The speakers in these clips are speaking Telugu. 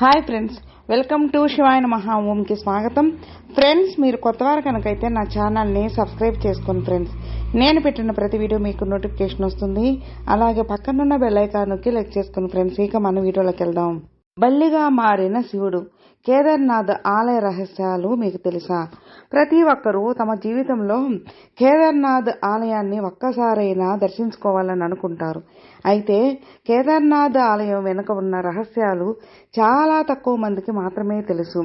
Hi friends welcome to Shivayana Maha ఓంకి స్వాగతం. ఫ్రెండ్స్ మీరు కొత్తవారు కనుకైతే నా ఛానల్ని సబ్స్క్రైబ్ చేసుకోండి ఫ్రెండ్స్. నేను పెట్టిన ప్రతి వీడియో మీకు నోటిఫికేషన్ వస్తుంది. అలాగే పక్కనున్న బెల్ ఐకాన్ నొక్కి లైక్ చేసుకుని ఫ్రెండ్స్ ఇక మన వీడియోలోకి వెళ్దాం. బల్లిగా మారిన శివుడు. కేదార్నాథ్ ఆలయ రహస్యాలు మీకు తెలుసా? ప్రతి ఒక్కరూ తమ జీవితంలో కేదార్నాథ్ ఆలయాన్ని ఒక్కసారైనా దర్శించుకోవాలని అనుకుంటారు. అయితే కేదార్నాథ్ ఆలయం వెనుక ఉన్న రహస్యాలు చాలా తక్కువ మందికి మాత్రమే తెలుసు.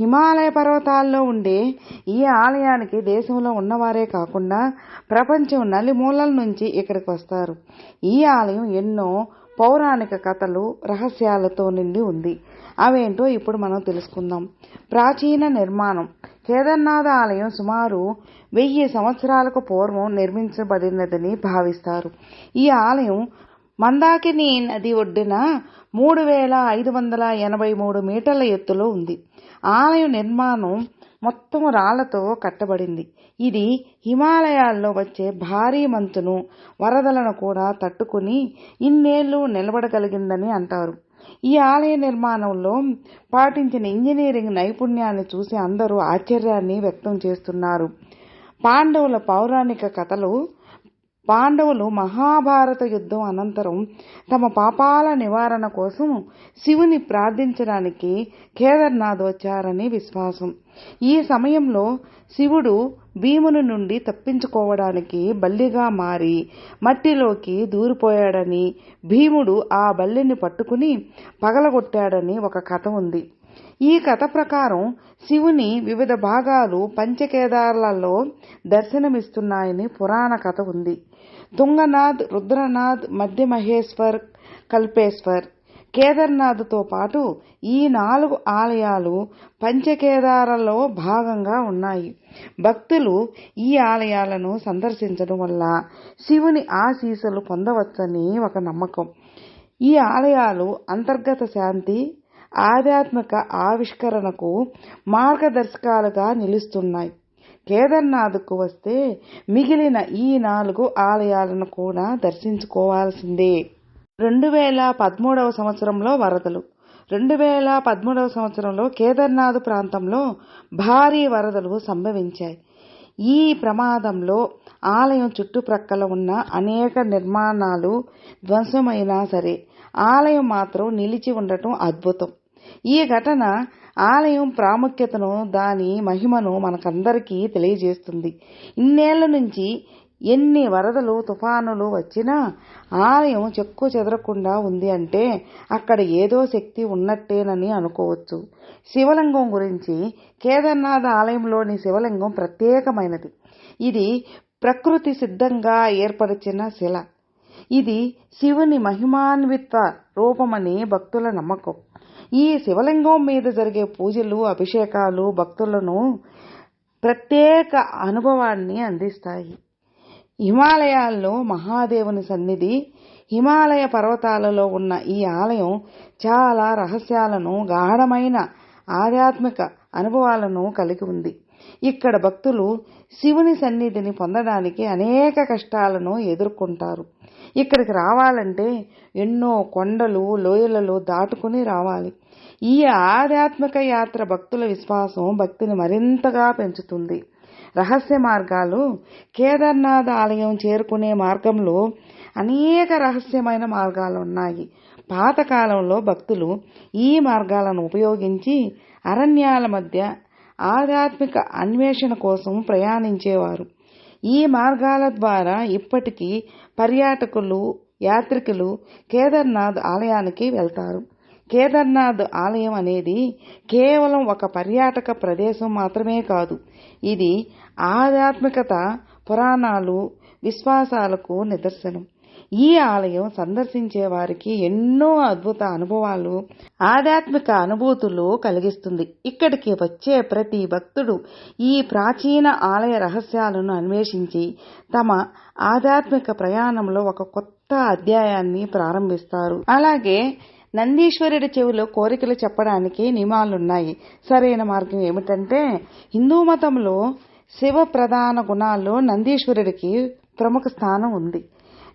హిమాలయ పర్వతాల్లో ఉండే ఈ ఆలయానికి దేశంలో ఉన్నవారే కాకుండా ప్రపంచం నలుమూలల నుంచి ఇక్కడికి వస్తారు. ఈ ఆలయం ఎన్నో పౌరాణిక కథలు రహస్యాలతో నిండి ఉంది. అవేంటో ఇప్పుడు మనం తెలుసుకుందాం. ప్రాచీన నిర్మాణం. కేదార్నాథ ఆలయం సుమారు వెయ్యి సంవత్సరాలకు పూర్వం నిర్మించబడినదని భావిస్తారు. ఈ ఆలయం మందాకిని నది ఒడ్డున మూడు వేల ఐదు వందల ఎనభై మూడు మీటర్ల ఎత్తులో ఉంది. ఆలయం నిర్మాణం మొత్తం రాళ్ళతో కట్టబడింది. ఇది హిమాలయాల్లో వచ్చే భారీ మంచును వరదలను కూడా తట్టుకుని ఇన్నేళ్ళు నిలబడగలిగిందని అంటారు. ఈ ఆలయ నిర్మాణంలో పాటించిన ఇంజనీరింగ్ నైపుణ్యాన్ని చూసి అందరూ ఆశ్చర్యాన్ని వ్యక్తం చేస్తున్నారు. పాండవుల పౌరాణిక కథలు పాండవులు మహాభారత యుద్ధం అనంతరం తమ పాపాల నివారణ కోసం శివుని ప్రార్థించడానికి కేదార్నాథ్ వచ్చారని విశ్వాసం. ఈ సమయంలో శివుడు భీముని నుండి తప్పించుకోవడానికి బల్లిగా మారి మట్టిలోకి దూరిపోయాడని భీముడు ఆ బల్లిని పట్టుకుని పగలగొట్టాడని ఒక కథ ఉంది. ఈ కథ ప్రకారం శివుని వివిధ భాగాలు పంచకేదార్లలో దర్శనమిస్తున్నాయని పురాణ కథ ఉంది. తుంగనాథ్ రుద్రనాథ్ మధ్య మహేశ్వర్ కల్పేశ్వర్ కేదార్నాథ్తో పాటు ఈ నాలుగు ఆలయాలు పంచకేదారలో భాగంగా ఉన్నాయి. భక్తులు ఈ ఆలయాలను సందర్శించడం వల్ల శివుని ఆశీస్సులు పొందవచ్చని ఒక నమ్మకం. ఈ ఆలయాలు అంతర్గత శాంతి ఆధ్యాత్మిక ఆవిష్కరణకు మార్గదర్శకాలుగా నిలుస్తున్నాయి. కేదార్నాథ్కు వస్తే మిగిలిన ఈ నాలుగు ఆలయాలను కూడా దర్శించుకోవాల్సిందే. రెండు వేల పదమూడవ సంవత్సరంలో వరదలు. రెండు వేల పదమూడవ సంవత్సరంలో కేదార్నాథ్ ప్రాంతంలో భారీ వరదలు సంభవించాయి. ఈ ప్రమాదంలో ఆలయం చుట్టుప్రక్కల ఉన్న అనేక నిర్మాణాలు ధ్వంసమైనా సరే ఆలయం మాత్రం నిలిచి ఉండటం అద్భుతం. ఈ ఘటన ఆలయం ప్రాముఖ్యతను దాని మహిమను మనకందరికీ తెలియజేస్తుంది. ఇన్నేళ్ళ నుంచి ఎన్ని వరదలు తుఫానులు వచ్చినా ఆలయం చెక్కు చెదరకుండా ఉంది అంటే అక్కడ ఏదో శక్తి ఉన్నట్టేనని అనుకోవచ్చు. శివలింగం గురించి కేదార్నాథ్ ఆలయంలోని శివలింగం ప్రత్యేకమైనది. ఇది ప్రకృతి సిద్ధంగా ఏర్పరిచిన శిల. ఇది శివుని మహిమాన్విత రూపమని భక్తుల నమ్మకం. ఈ శివలింగం మీద జరిగే పూజలు అభిషేకాలు భక్తులను ప్రత్యేక అనుభవాన్ని అందిస్తాయి. హిమాలయాల్లో మహాదేవుని సన్నిధి హిమాలయ పర్వతాలలో ఉన్న ఈ ఆలయం చాలా రహస్యాలను గాఢమైన ఆధ్యాత్మిక అనుభవాలను కలిగి ఉంది. ఇక్కడ భక్తులు శివుని సన్నిధిని పొందడానికి అనేక కష్టాలను ఎదుర్కొంటారు. ఇక్కడికి రావాలంటే ఎన్నో కొండలు లోయలలో దాటుకుని రావాలి. ఈ ఆధ్యాత్మిక యాత్ర భక్తుల విశ్వాసం భక్తిని మరింతగా పెంచుతుంది. రహస్య మార్గాలు కేదార్నాథ్ ఆలయం చేరుకునే మార్గంలో అనేక రహస్యమైన మార్గాలు ఉన్నాయి. పాతకాలంలో భక్తులు ఈ మార్గాలను ఉపయోగించి అరణ్యాల మధ్య ఆధ్యాత్మిక అన్వేషణ కోసం ప్రయాణించేవారు. ఈ మార్గాల ద్వారా ఇప్పటికీ పర్యాటకులు యాత్రికులు కేదార్నాథ్ ఆలయానికి వెళ్తారు. కేదార్నాథ్ ఆలయం అనేది కేవలం ఒక పర్యాటక ప్రదేశం మాత్రమే కాదు. ఇది ఆధ్యాత్మికత పురాణాలు విశ్వాసాలకు నిదర్శనం. ఈ ఆలయం సందర్శించే వారికి ఎన్నో అద్భుత అనుభవాలు ఆధ్యాత్మిక అనుభూతులు కలిగిస్తుంది. ఇక్కడికి వచ్చే ప్రతి భక్తుడు ఈ ప్రాచీన ఆలయ రహస్యాలను అన్వేషించి తమ ఆధ్యాత్మిక ప్రయాణంలో ఒక కొత్త అధ్యాయాన్ని ప్రారంభిస్తారు. అలాగే నందీశ్వరుడి చెవిలో కోరికలు చెప్పడానికి నియమాలున్నాయి. సరైన మార్గం ఏమిటంటే హిందూ మతంలో శివ ప్రధాన గుణాల్లో నందీశ్వరుడికి ప్రముఖ స్థానం ఉంది.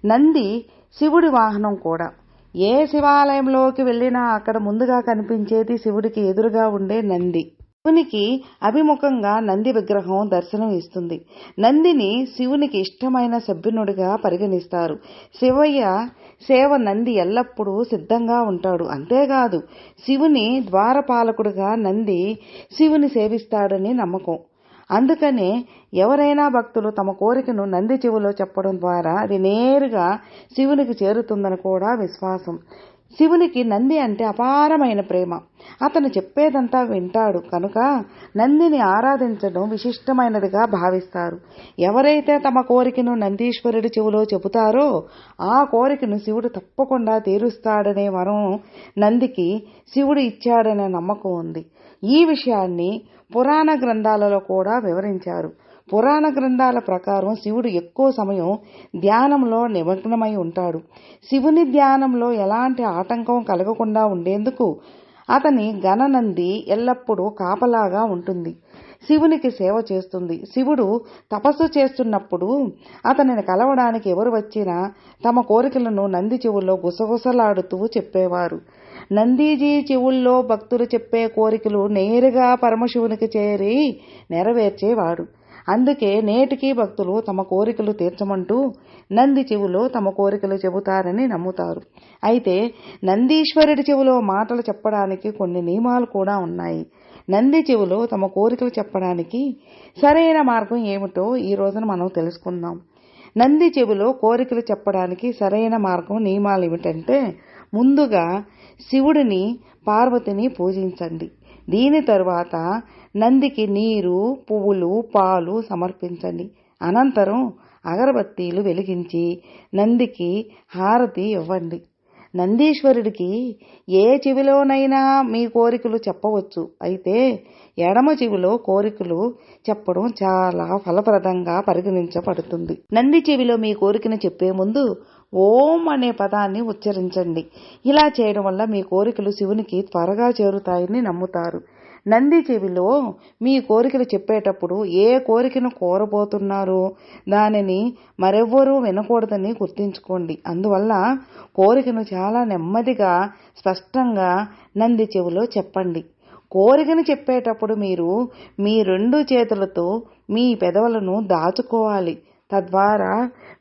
నంది శివుడి వాహనం కూడా. ఏ శివాలయంలోకి వెళ్ళినా అక్కడ ముందుగా కనిపించేది శివుడికి ఎదురుగా ఉండే నంది. శివునికి అభిముఖంగా నంది విగ్రహం దర్శనం ఇస్తుంది. నందిని శివునికి ఇష్టమైన సభ్యునుడిగా పరిగణిస్తారు. శివయ్య సేవ నంది ఎల్లప్పుడూ సిద్ధంగా ఉంటాడు. అంతేకాదు శివుని ద్వారపాలకుడిగా నంది శివుని సేవిస్తాడని నమ్మకం. అందుకనే ఎవరైనా భక్తులు తమ కోరికను నంది చెవులో చెప్పడం ద్వారా అది నేరుగా శివునికి చేరుతుందని కూడా విశ్వాసం. శివునికి నంది అంటే అపారమైన ప్రేమ. అతను చెప్పేదంతా వింటాడు. కనుక నందిని ఆరాధించడం విశిష్టమైనదిగా భావిస్తారు. ఎవరైతే తమ కోరికను నందీశ్వరుడి చెవులో చెబుతారో ఆ కోరికను శివుడు తప్పకుండా తీరుస్తాడనే వరం నందికి శివుడు ఇచ్చాడనే నమ్మకం ఉంది. ఈ విషయాన్ని పురాణ గ్రంథాలలో కూడా వివరించారు. పురాణ గ్రంథాల ప్రకారం శివుడు ఎక్కువ సమయం ధ్యానంలో నిమగ్నమై ఉంటాడు. శివుని ధ్యానంలో ఎలాంటి ఆటంకం కలగకుండా ఉండేందుకు అతని గణనంది ఎల్లప్పుడూ కాపలాగా ఉంటుంది. శివునికి సేవ చేస్తుంది. శివుడు తపస్సు చేస్తున్నప్పుడు అతనిని కలవడానికి ఎవరు వచ్చినా తమ కోరికలను నంది చెవుల్లో గుసగుసలాడుతూ చెప్పేవారు. నందీజీ చెవుల్లో భక్తులు చెప్పే కోరికలు నేరుగా పరమశివునికి చేరి నెరవేర్చేవాడు అందుకే నేటికీ భక్తులు తమ కోరికలు తీర్చమంటూ నంది చెవులో తమ కోరికలు చెబుతారని నమ్ముతారు. అయితే నందీశ్వరుడి చెవులో మాటలు చెప్పడానికి కొన్ని నియమాలు కూడా ఉన్నాయి. నంది చెవులో తమ కోరికలు చెప్పడానికి సరైన మార్గం ఏమిటో ఈ రోజున మనం తెలుసుకుందాం. నంది చెవిలో కోరికలు చెప్పడానికి సరైన మార్గం నియమాలు ఏమిటంటే ముందుగా శివుడిని పార్వతిని పూజించండి. దీని తరువాత నందికి నీరు పువ్వులు పాలు సమర్పించండి. అనంతరం అగరబత్తీలు వెలిగించి నందికి హారతి ఇవ్వండి. నందీశ్వరుడికి ఏ చెవిలోనైనా మీ కోరికలు చెప్పవచ్చు. అయితే ఎడమ చెవిలో కోరికలు చెప్పడం చాలా ఫలప్రదంగా పరిగణించబడుతుంది. నంది చెవిలో మీ కోరికను చెప్పే ముందు ఓం అనే పదాన్ని ఉచ్చరించండి. ఇలా చేయడం వల్ల మీ కోరికలు శివునికి త్వరగా చేరుతాయని నమ్ముతారు. నంది చెవిలో మీ కోరికలు చెప్పేటప్పుడు ఏ కోరికను కోరబోతున్నారో? దానిని మరెవ్వరూ వినకూడదని గుర్తుంచుకోండి. అందువల్ల కోరికను చాలా నెమ్మదిగా స్పష్టంగా నంది చెవిలో చెప్పండి. కోరికను చెప్పేటప్పుడు మీరు మీ రెండు చేతులతో మీ పెదవులను దాచుకోవాలి. తద్వారా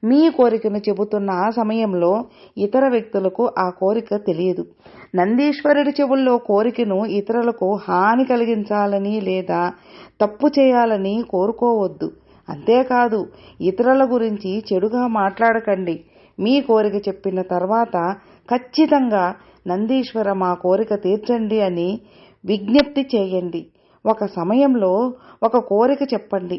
మీ కోరికను చెబుతున్న ఆ సమయంలో ఇతర వ్యక్తులకు ఆ కోరిక తెలియదు. నందీశ్వరుడి చెవుల్లో కోరికను ఇతరులకు హాని కలిగించాలని లేదా తప్పు చేయాలని కోరుకోవద్దు. అంతేకాదు ఇతరుల గురించి చెడుగా మాట్లాడకండి. మీ కోరిక చెప్పిన తర్వాత ఖచ్చితంగా నందీశ్వర మా కోరిక తీర్చండి అని విజ్ఞప్తి చేయండి. ఒక సమయంలో ఒక కోరిక చెప్పండి.